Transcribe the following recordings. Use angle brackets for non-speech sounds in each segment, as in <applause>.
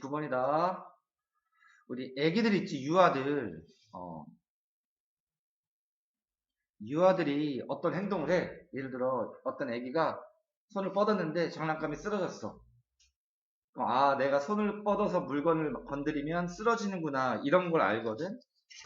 29번이다. 우리 애기들 있지, 유아들. 어. 유아들이 어떤 행동을 해. 예를 들어, 어떤 애기가 손을 뻗었는데 장난감이 쓰러졌어. 아, 내가 손을 뻗어서 물건을 막 건드리면 쓰러지는구나. 이런 걸 알거든?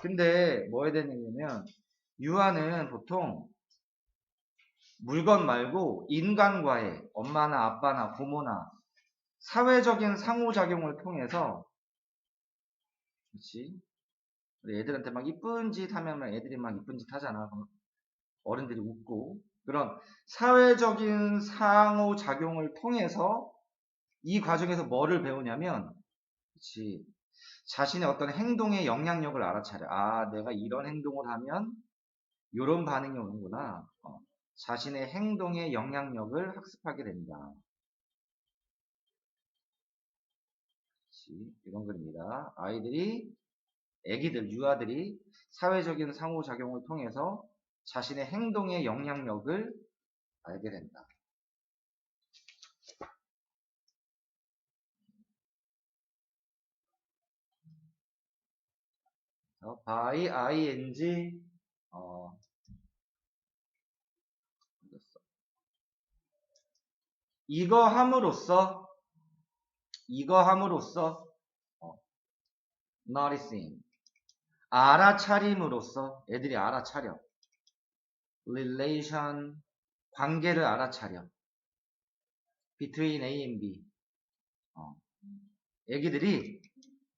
근데 뭐 해야 되냐면, 유아는 보통 물건 말고 인간과의 엄마나 아빠나 부모나 사회적인 상호작용을 통해서 그렇지? 우리 애들한테 막 이쁜 짓 하면 막 애들이 막 이쁜 짓 하잖아. 어른들이 웃고. 그런 사회적인 상호작용을 통해서 이 과정에서 뭐를 배우냐면 그렇지? 자신의 어떤 행동의 영향력을 알아차려. 아 내가 이런 행동을 하면 이런 반응이 오는구나. 어, 자신의 행동의 영향력을 학습하게 된다 그렇지. 이런 글입니다. 아이들이, 애기들, 유아들이 사회적인 상호작용을 통해서 자신의 행동의 영향력을 알게 된다. 어, by, ing, 어, 어딨어? 이거 함으로써 이거 함으로써 어, noticing 알아차림으로써 애들이 알아차려. relation 관계를 알아차려. between A and B. 어, 애기들이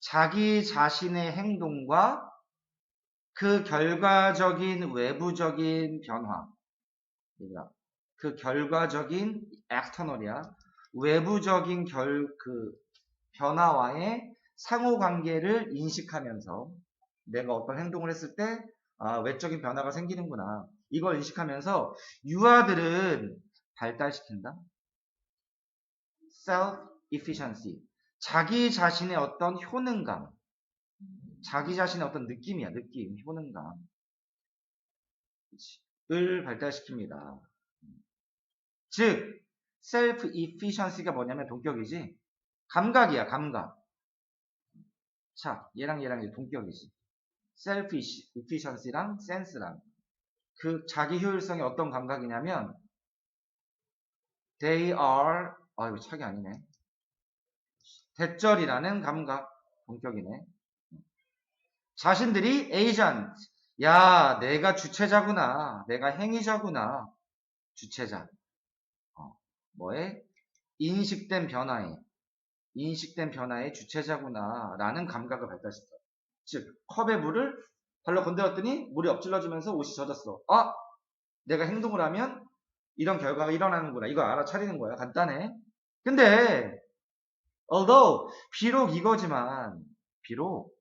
자기 자신의 행동과 그 결과적인 외부적인 변화. 그 결과적인 external이야 외부적인 결, 그, 변화와의 상호 관계를 인식하면서 내가 어떤 행동을 했을 때, 아, 외적인 변화가 생기는구나. 이걸 인식하면서 유아들은 발달시킨다. self-efficiency. 자기 자신의 어떤 효능감. 자기 자신의 어떤 느낌이야, 느낌, 효능감. 을 발달시킵니다. 즉, self efficiency가 뭐냐면 동격이지. 감각이야, 감각. 자, 얘랑 얘랑 동격이지. self efficiency랑 sense랑 그 자기 효율성이 어떤 감각이냐면 they are 아 이거 착이 아니네. 대절이라는 감각 동격이네. 자신들이 agent 야 내가 주체자구나 내가 행위자구나 주체자 뭐에? 인식된 변화에 인식된 변화의 주체자구나 라는 감각을 발달시켜. 즉 컵에 물을 발로 건드렸더니 물이 엎질러지면서 옷이 젖었어. 아 내가 행동을 하면 이런 결과가 일어나는구나. 이거 알아차리는 거야. 간단해. 근데 although 비록 이거지만 비록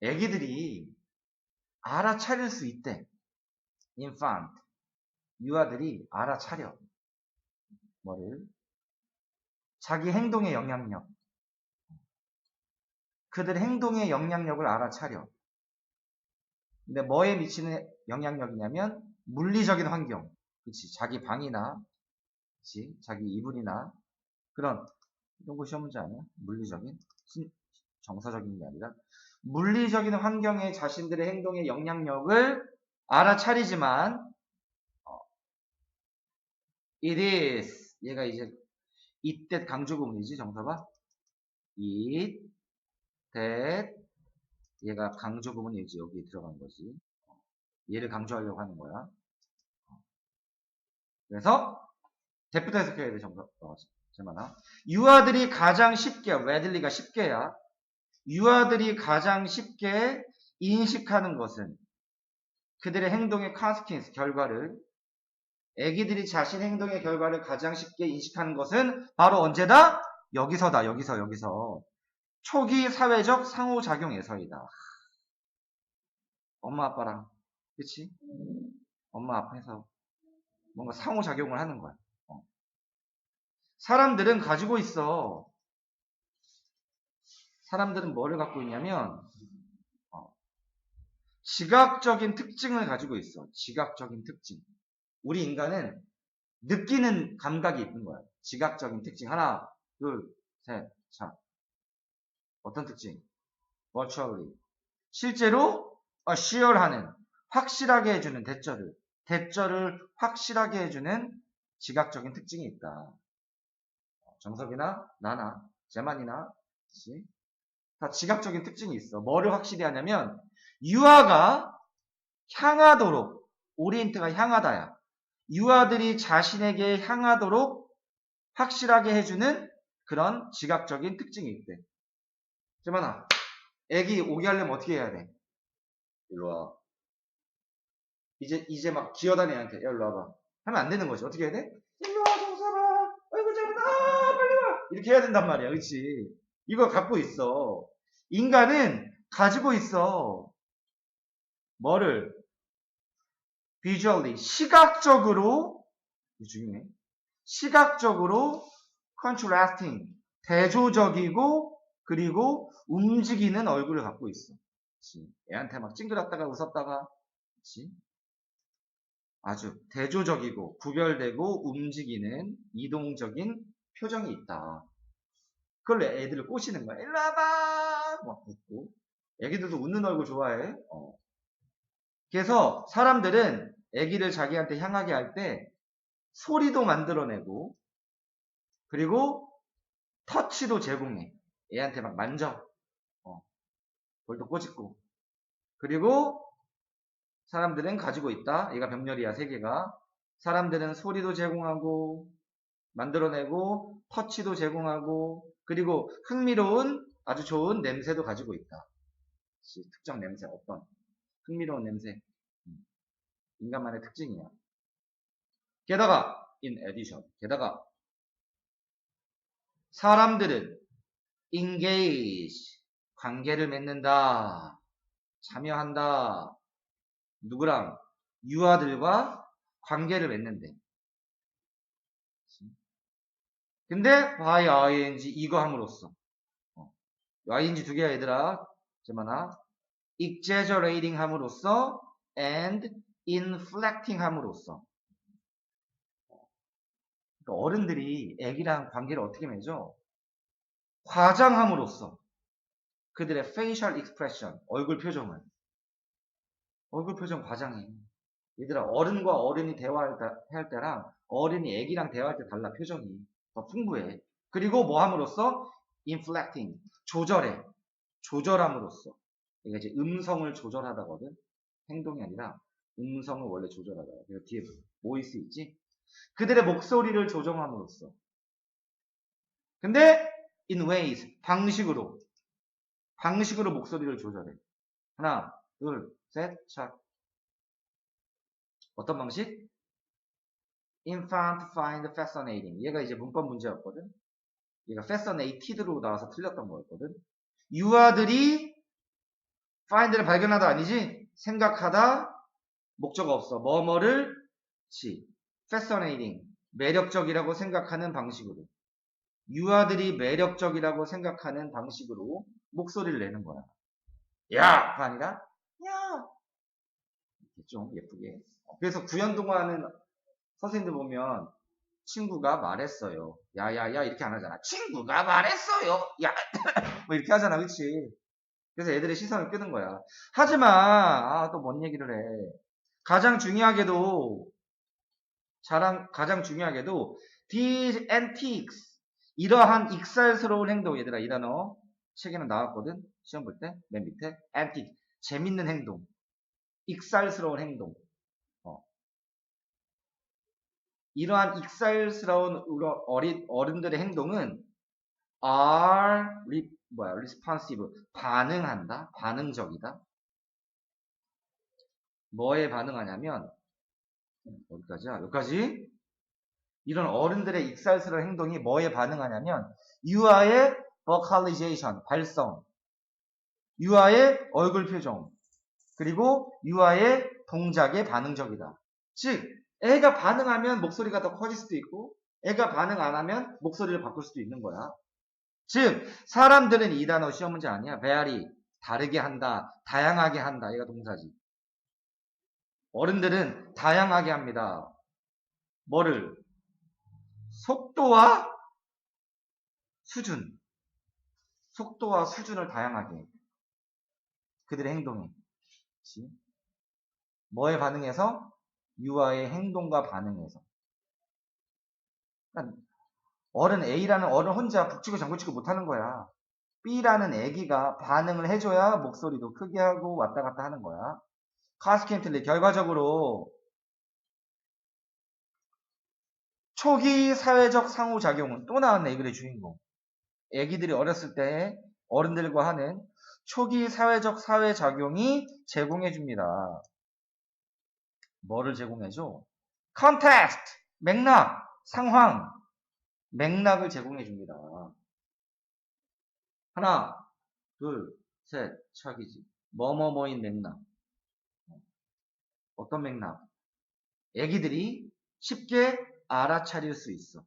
애기들이 알아차릴 수 있대. Infant 유아들이 알아차려 뭐를? 자기 행동의 영향력. 그들의 행동의 영향력을 알아차려. 근데 뭐에 미치는 영향력이냐면 물리적인 환경. 그치 자기 방이나 그치 자기 이불이나 그런 이런 거 시험 문제 아니야? 물리적인 정서적인 게 아니라 물리적인 환경에 자신들의 행동의 영향력을 알아차리지만 어, it is 얘가 이제 이때 강조 구문이지 정서가 that 얘가 강조 구문이지 여기 들어간 거지. 얘를 강조하려고 하는 거야. 그래서 대부터 해석해야 돼 정서 어, 제만아. 유아들이 가장 쉽게 레들리가 쉽게야. 유아들이 가장 쉽게 인식하는 것은 그들의 행동의 컨스킨스 결과를 애기들이 자신 행동의 결과를 가장 쉽게 인식하는 것은 바로 언제다? 여기서다, 여기서, 여기서. 초기 사회적 상호작용에서이다. 엄마, 아빠랑, 그치? 엄마 앞에서 뭔가 상호작용을 하는 거야. 어. 사람들은 가지고 있어. 사람들은 뭐를 갖고 있냐면, 어. 지각적인 특징을 가지고 있어. 지각적인 특징. 우리 인간은 느끼는 감각이 있는 거야. 지각적인 특징. 하나, 둘, 셋, 자, 어떤 특징? virtually. 실제로 assure하는, 확실하게 해주는 대절을, 대절을 확실하게 해주는 지각적인 특징이 있다. 정석이나 나나 재만이나 그치? 다 지각적인 특징이 있어. 뭐를 확실히 하냐면 유아가 향하도록 오리엔트가 향하다야. 유아들이 자신에게 향하도록 확실하게 해주는 그런 지각적인 특징이 있대. 재만아, 애기 오게 하려면 어떻게 해야 돼? 일로 와. 이제 이제 막 기어다니 애한테 야 일로 와봐. 하면 안 되는 거지. 어떻게 해야 돼? 일로 와 정사봐. 아이고 재만아 빨리 와. 이렇게 해야 된단 말이야. 그렇지? 이거 갖고 있어. 인간은 가지고 있어. 뭐를? Visually, 시각적으로, 중요해. 시각적으로 contrasting, 대조적이고, 그리고 움직이는 얼굴을 갖고 있어. 그치? 애한테 막 찡그렸다가 웃었다가, 그치? 아주 대조적이고, 구별되고, 움직이는 이동적인 표정이 있다. 그걸로 애들을 꼬시는 거야. 일로 와봐! 막 웃고. 애기들도 웃는 얼굴 좋아해. 어. 그래서 사람들은 애기를 자기한테 향하게 할 때 소리도 만들어내고 그리고 터치도 제공해. 애한테 막 만져. 어. 볼도 꼬집고. 그리고 사람들은 가지고 있다. 얘가 병렬이야, 세 개가. 사람들은 소리도 제공하고 만들어내고 터치도 제공하고 그리고 흥미로운 아주 좋은 냄새도 가지고 있다. 특정 냄새 어떤 흥미로운 냄새 음. 인간만의 특징이야. 게다가 in addition 게다가 사람들은 engage 관계를 맺는다 참여한다 누구랑 유아들과 관계를 맺는데 근데 by ing 이거 함으로써 어. ing 두 개야 얘들아 제만아 exaggerating 함으로써 and inflecting 함으로써 그러니까 어른들이 애기랑 관계를 어떻게 맺어? 과장함으로써 그들의 facial expression 얼굴 표정을 얼굴 표정 과장해 얘들아 어른과 어른이 대화할 때, 할 때 랑 어른이 애기랑 대화할 때 달라 표정이 더 풍부해. 그리고 뭐 함으로써 inflecting 조절해. 조절함으로써. 이게 이제 음성을 조절하다거든. 행동이 아니라 음성을 원래 조절하다. 그래서 뒤에 보이스 있지? 그들의 목소리를 조정함으로써. 근데 in ways 방식으로 방식으로 목소리를 조절해. 하나, 둘, 셋, 차. 어떤 방식? infant find fascinating. 얘가 이제 문법 문제였거든. 얘가 fascinated로 나와서 틀렸던 거였거든. 유아들이 find를 발견하다 아니지? 생각하다 목적 없어. 뭐뭐를 치. fascinating. 매력적이라고 생각하는 방식으로. 유아들이 매력적이라고 생각하는 방식으로 목소리를 내는 거야. 야! 가 아니라 야! 이렇게 좀 예쁘게. 그래서 구연 동화는 선생님들 보면 친구가 말했어요. 야야야 이렇게 안 하잖아. 친구가 말했어요. 야 <laughs> 뭐 이렇게 하잖아, 그렇지? 그래서 애들의 시선을 끄는 거야. 하지만 아, 또 뭔 얘기를 해. 가장 중요하게도 자랑 가장 중요하게도 these antiques 이러한 익살스러운 행동 얘들아 이 단어 책에는 나왔거든. 시험 볼 때 맨 밑에. Antique 재밌는 행동. 익살스러운 행동. 이러한 익살스러운 어린, 어른들의 행동은 are re, 뭐야, responsive 반응한다, 반응적이다. 뭐에 반응하냐면 어디까지야? 여기까지? 이런 어른들의 익살스러운 행동이 뭐에 반응하냐면 유아의 vocalization 발성, 유아의 얼굴 표정, 그리고 유아의 동작에 반응적이다. 즉 애가 반응하면 목소리가 더 커질 수도 있고 애가 반응 안 하면 목소리를 바꿀 수도 있는 거야. 즉 사람들은 이 단어 시험 문제 아니야. vary 다르게 한다. 다양하게 한다. 얘가 동사지. 어른들은 다양하게 합니다. 뭐를? 속도와 수준. 속도와 수준을 다양하게. 그들의 행동에. 뭐에 반응해서? 유아의 행동과 반응해서. 그러니까 어른 A라는 어른 혼자 북치고 장구치고 못하는 거야. B라는 애기가 반응을 해줘야 목소리도 크게 하고 왔다 갔다 하는 거야. 카스켄틀리 결과적으로 초기 사회적 상호작용은 또 나왔네 이 글의 주인공. 애기들이 어렸을 때 어른들과 하는 초기 사회적 사회작용이 제공해줍니다. 뭐를 제공해줘? 컨텍스트, 맥락, 상황, 맥락을 제공해 줍니다. 하나, 둘, 셋, 척이지. 뭐뭐뭐인 맥락. 어떤 맥락? 애기들이 쉽게 알아차릴 수 있어.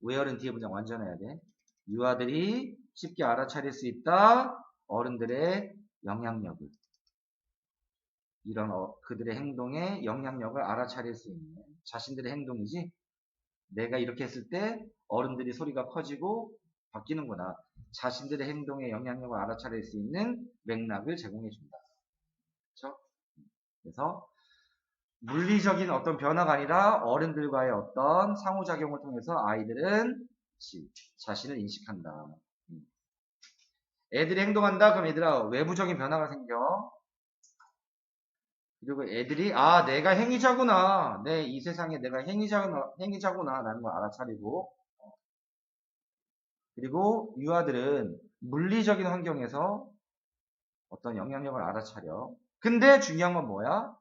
외어른 뒤에 문장 완전해야 돼. 유아들이 쉽게 알아차릴 수 있다. 어른들의 영향력을. 이런 어- 그들의 행동의 영향력을 알아차릴 수 있는 자신들의 행동이지. 내가 이렇게 했을 때 어른들이 소리가 커지고 바뀌는구나. 자신들의 행동의 영향력을 알아차릴 수 있는 맥락을 제공해 줍니다. 그렇죠? 그래서 물리적인 어떤 변화가 아니라 어른들과의 어떤 상호작용을 통해서 아이들은 지- 자신을 인식한다. 음. 애들이 행동한다? 그럼 얘들아 외부적인 변화가 생겨. 그리고 애들이 아 내가 행위자구나. 내 이 세상에 내가 행위자구나, 행위자구나 라는 걸 알아차리고 어. 그리고 유아들은 물리적인 환경에서 어떤 영향력을 알아차려. 근데 중요한 건 뭐야?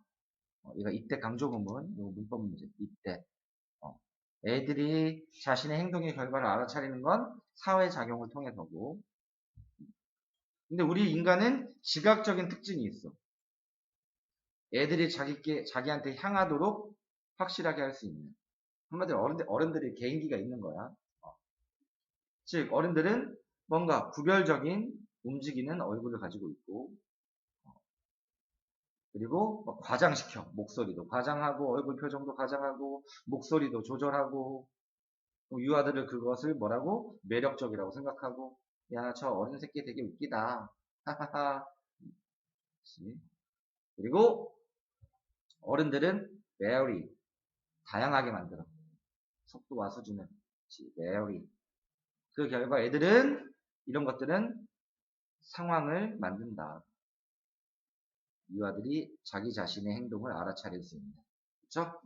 어, 이거 이때 강조구문, 이거 문법 문제, 이때. 어, 애들이 자신의 행동의 결과를 알아차리는 건 사회작용을 통해서고. 근데 우리 인간은 지각적인 특징이 있어. 애들이 자기께, 자기한테 향하도록 확실하게 할 수 있는. 한마디로 어른들, 어른들이 개인기가 있는 거야. 어. 즉, 어른들은 뭔가 구별적인 움직이는 얼굴을 가지고 있고, 그리고 뭐 과장시켜 목소리도 과장하고 얼굴 표정도 과장하고 목소리도 조절하고 또 유아들을 그것을 뭐라고 매력적이라고 생각하고 야 저 어린 새끼 되게 웃기다 하하하? 그리고 어른들은 very 다양하게 만들어 속도와 수준을 very 그 결과 애들은 이런 것들은 상황을 만든다 유아들이 자기 자신의 행동을 알아차릴 수 있는. 그쵸?